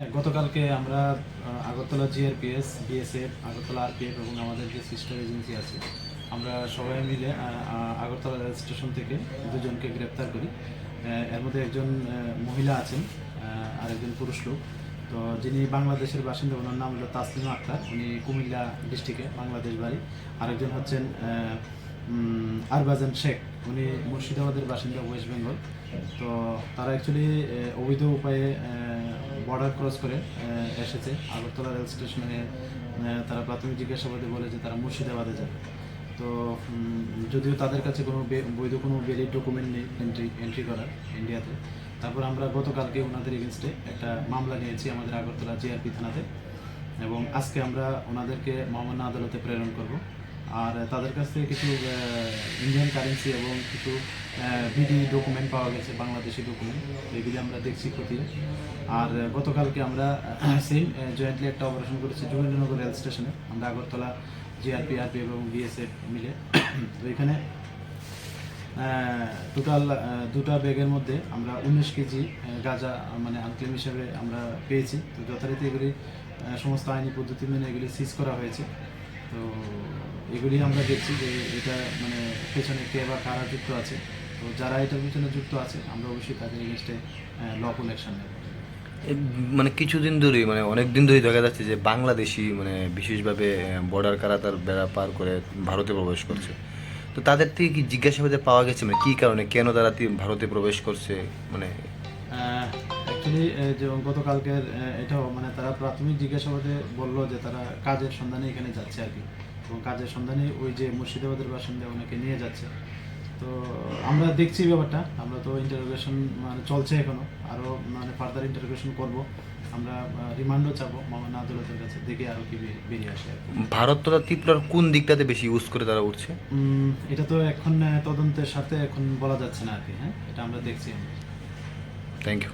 গতকালকে আমরা Agartala GRPS BSF Agartala RPF এবং আমাদের যে সিস্টার এজেন্সি আছে, আমরা সবাই মিলে আগরতলা রেল স্টেশন থেকে দুজনকে গ্রেপ্তার করি। এর মধ্যে একজন মহিলা আছেন আর একজন পুরুষ লোক। তো যিনি বাংলাদেশের বাসিন্দা, ওনার নাম হলো তাসলিমা আক্তার। উনি কুমিল্লা ডিস্ট্রিক্টে বাংলাদেশ বাড়ি। আরেকজন হচ্ছেন আরবাজান শেখ। উনি মুর্শিদাবাদের বাসিন্দা, ওয়েস্ট বেঙ্গল। তো তারা অ্যাকচুয়ালি অবৈধ উপায়ে বর্ডার ক্রস করে এসেছে। আগরতলা রেল স্টেশনে তারা প্রাথমিক জিজ্ঞাসাবাদে বলে যে তারা মুর্শিদাবাদে যাবে। তো যদিও তাদের কাছে কোনো বৈধ কোনো ভ্যালিড ডকুমেন্ট নেই এন্ট্রি এন্ট্রি করার ইন্ডিয়াতে তারপর আমরা গতকালকে ওনাদের এগেনস্টে একটা মামলা নিয়েছি আমাদের আগরতলা জিআরপি থানাতে। এবং আজকে আমরা ওনাদেরকে মহামান্য আদালতে প্রেরণ করব। আর তাদের কাছ থেকে কিছু ইন্ডিয়ান কারেন্সি এবং কিছু বিডি ডকুমেন্ট পাওয়া গেছে, বাংলাদেশি ডকুমেন্ট এগুলি আমরা দেখছি খতিয়ে। আর গতকালকে আমরা সেম জয়েন্টলি একটা অপারেশন করেছি যোগেন্দ্রনগর রেল স্টেশনে। আমরা আগরতলা জিআরপি আরপি এবং বিএসএফ মিলে। তো এখানে টোটাল দুটা ব্যাগের মধ্যে আমরা উনিশ কেজি গাঁজা মানে আনক্লেম হিসেবে আমরা পেয়েছি। তো যথারীতি এগুলি সমস্ত আইনি পদ্ধতি মেনে এগুলি সিজ করা হয়েছে। তো এগুলি আমরা দেখছি যে এটা মানে পেছনে কে বা কারা যুক্ত আছে। তো যারা এটার পিছনে যুক্ত আছে আমরা অবশ্যই তাদের এগেনস্টে লফুল অ্যাকশন নেব। মানে কিছুদিন ধরেই মানে অনেক দিন ধরেই দেখা যাচ্ছে যে বাংলাদেশি মানে বিশেষভাবে বর্ডার কারা তার বেড়া পার করে ভারতে প্রবেশ করছে। তো তাদের থেকে কি জিজ্ঞাসাবাদে পাওয়া গেছে? মানে কী কারণে? কেন তারা ভারতে প্রবেশ করছে? মানে অ্যাকচুয়ালি যে গতকালকের এটাও মানে তারা প্রাথমিক জিজ্ঞাসাবাদে বলল যে তারা কাজের সন্ধানে এখানে যাচ্ছে আর কি। এবং কাজের সন্ধানে ওই যে মুর্শিদাবাদের বাসিন্দা ওনাকে নিয়ে যাচ্ছে। তো আমরা দেখছি ব্যাপারটা। আমরা তো ইন্টারোগেশন মানে চলছে এখনও। আরও মানে ফার্দার ইন্টারোগেশন করব। আমরা রিমান্ডও চাবো মামানা আদালতের কাছে। দেখে আরও কি বেরিয়ে আসে। ভারত তোরা ত্রিপুরার কোন দিকটাতে বেশি ইউজ করে তারা উঠছে? এটা তো এখন তদন্তের সাথে এখন বলা যাচ্ছে না আর কি হ্যাঁ? এটা আমরা দেখছি। Thank you